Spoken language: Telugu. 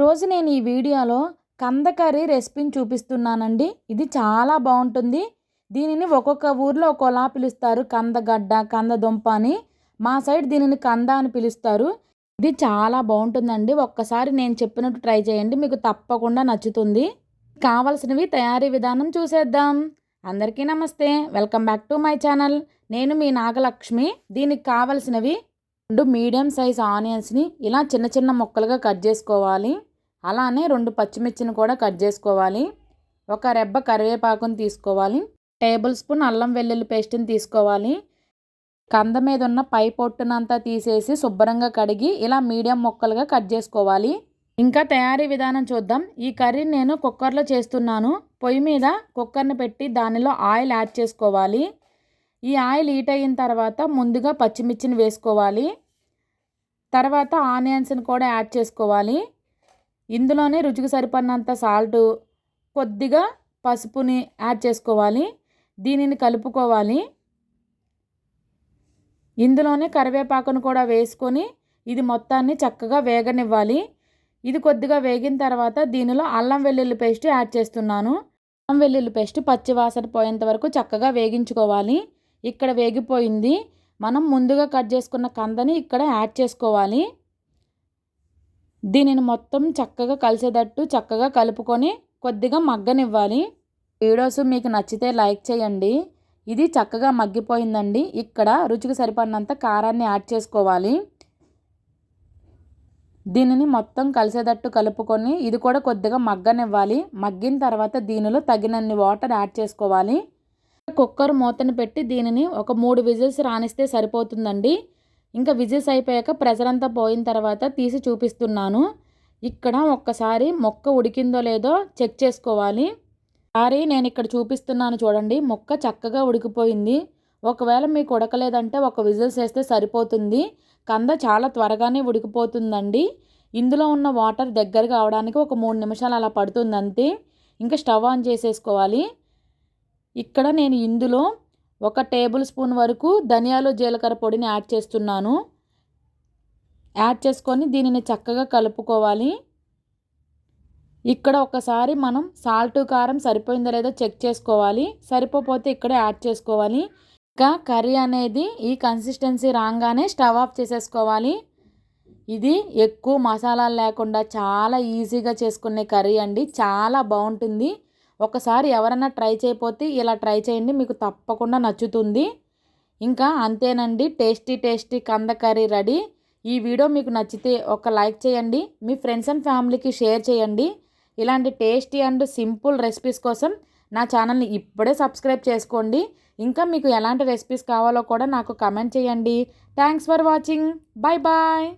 రోజు నేను ఈ వీడియోలో కంద కర్రీ రెసిపీని చూపిస్తున్నానండి. ఇది చాలా బాగుంటుంది. దీనిని ఒక్కొక్క ఊర్లో ఒక్కోలా పిలుస్తారు. కందగడ్డ కందదుంప అని. మా సైడ్ దీనిని కంద అని పిలుస్తారు. ఇది చాలా బాగుంటుందండి. ఒక్కసారి నేను చెప్పినట్టు ట్రై చేయండి. మీకు తప్పకుండా నచ్చుతుంది. కావలసినవి తయారీ విధానం చూసేద్దాం. అందరికీ నమస్తే. Welcome back to my channel. నేను మీ నాగలక్ష్మి. దీనికి కావలసినవి రెండు మీడియం సైజ్ ఆనియన్స్ని ఇలా చిన్న చిన్న ముక్కలుగా కట్ చేసుకోవాలి. అలానే రెండు పచ్చిమిర్చిని కూడా కట్ చేసుకోవాలి. ఒక రెబ్బ కరివేపాకుని తీసుకోవాలి. టేబుల్ స్పూన్ అల్లం వెల్లుల్లి పేస్ట్ని తీసుకోవాలి. కంద మీద ఉన్న పై పొట్టునంతా తీసేసి శుభ్రంగా కడిగి ఇలా మీడియం ముక్కలుగా కట్ చేసుకోవాలి. ఇంకా తయారీ విధానం చూద్దాం. ఈ కర్రీ నేను కుక్కర్లో చేస్తున్నాను. పొయ్యి మీద కుక్కర్ని పెట్టి దానిలో ఆయిల్ యాడ్ చేసుకోవాలి. ఈ ఆయిల్ హీట్ అయిన తర్వాత ముందుగా పచ్చిమిర్చిని వేసుకోవాలి. తర్వాత ఆనియన్స్ని కూడా యాడ్ చేసుకోవాలి. ఇందులోనే రుచికి సరిపడినంత సాల్ట్ కొద్దిగా పసుపుని యాడ్ చేసుకోవాలి. దీనిని కలుపుకోవాలి. ఇందులోనే కరివేపాకును కూడా వేసుకొని ఇది మొత్తాన్ని చక్కగా వేగనివ్వాలి. ఇది కొద్దిగా వేగిన తర్వాత దీనిలో అల్లం వెల్లుల్లి పేస్ట్ యాడ్ చేస్తున్నాను. అల్లం వెల్లుల్లి పేస్ట్ పచ్చివాసన పోయేంత వరకు చక్కగా వేగించుకోవాలి. ఇక్కడ వేగిపోయింది. మనం ముందుగా కట్ చేసుకున్న కందని ఇక్కడ యాడ్ చేసుకోవాలి. దీనిని మొత్తం చక్కగా కలిసేటట్టు చక్కగా కలుపుకొని కొద్దిగా మగ్గనివ్వాలి. వీడియోస్ మీకు నచ్చితే లైక్ చేయండి. ఇది చక్కగా మగ్గిపోయిందండి. ఇక్కడ రుచికి సరిపడినంత కారాన్ని యాడ్ చేసుకోవాలి. దీనిని మొత్తం కలిసేటట్టు కలుపుకొని ఇది కూడా కొద్దిగా మగ్గనివ్వాలి. మగ్గిన తర్వాత దీనిలో తగినన్ని వాటర్ యాడ్ చేసుకోవాలి. కుక్కర్ మూతను పెట్టి దీనిని ఒక మూడు విజిల్స్ రాణిస్తే సరిపోతుందండి. ఇంకా విజిల్స్ అయిపోయాక ప్రెజర్ అంతా పోయిన తర్వాత తీసి చూపిస్తున్నాను. ఇక్కడ ఒక్కసారి మొక్క ఉడికిందో లేదో చెక్ చేసుకోవాలి. సారీ నేను ఇక్కడ చూపిస్తున్నాను చూడండి. మొక్క చక్కగా ఉడికిపోయింది. ఒకవేళ మీకు ఉడకలేదంటే ఒక విజిల్స్ వేస్తే సరిపోతుంది. కంద చాలా త్వరగానే ఉడికిపోతుందండి. ఇందులో ఉన్న వాటర్ దగ్గరగా అవడానికి ఒక మూడు నిమిషాలు అలా పడుతుంది అంతే ఇంకా స్టవ్ ఆన్ చేసేసుకోవాలి. ఇక్కడ నేను ఇందులో ఒక టేబుల్ స్పూన్ వరకు ధనియాలు జీలకర్ర పొడిని యాడ్ చేస్తున్నాను. యాడ్ చేసుకొని దీనిని చక్కగా కలుపుకోవాలి. ఇక్కడ ఒకసారి మనం సాల్ట్ కారం సరిపోయిందో లేదో చెక్ చేసుకోవాలి. సరిపోతే ఇక్కడ యాడ్ చేసుకోవాలి. ఇంకా కర్రీ అనేది ఈ కన్సిస్టెన్సీ రాగానే స్టవ్ ఆఫ్ చేసేసుకోవాలి. ఇది ఎక్కువ మసాలాలు లేకుండా చాలా ఈజీగా చేసుకునే కర్రీ అండి. చాలా బాగుంటుంది. ఒకసారి ఎవరైనా ట్రై చేయకపోతే ఇలా ట్రై చేయండి మీకు తప్పకుండా నచ్చుతుంది. ఇంకా అంతేనండి టేస్టీ టేస్టీ కంద కర్రీ రెడీ. ఈ వీడియో మీకు నచ్చితే ఒక లైక్ చేయండి మీ ఫ్రెండ్స్ అండ్ ఫ్యామిలీకి షేర్ చేయండి. ఇలాంటి టేస్టీ అండ్ సింపుల్ రెసిపీస్ కోసం నా ఛానల్ని ఇప్పుడే సబ్స్క్రైబ్ చేసుకోండి. ఇంకా మీకు ఎలాంటి రెసిపీస్ కావాలో కూడా నాకు కమెంట్ చేయండి. Thanks for watching. Bye bye.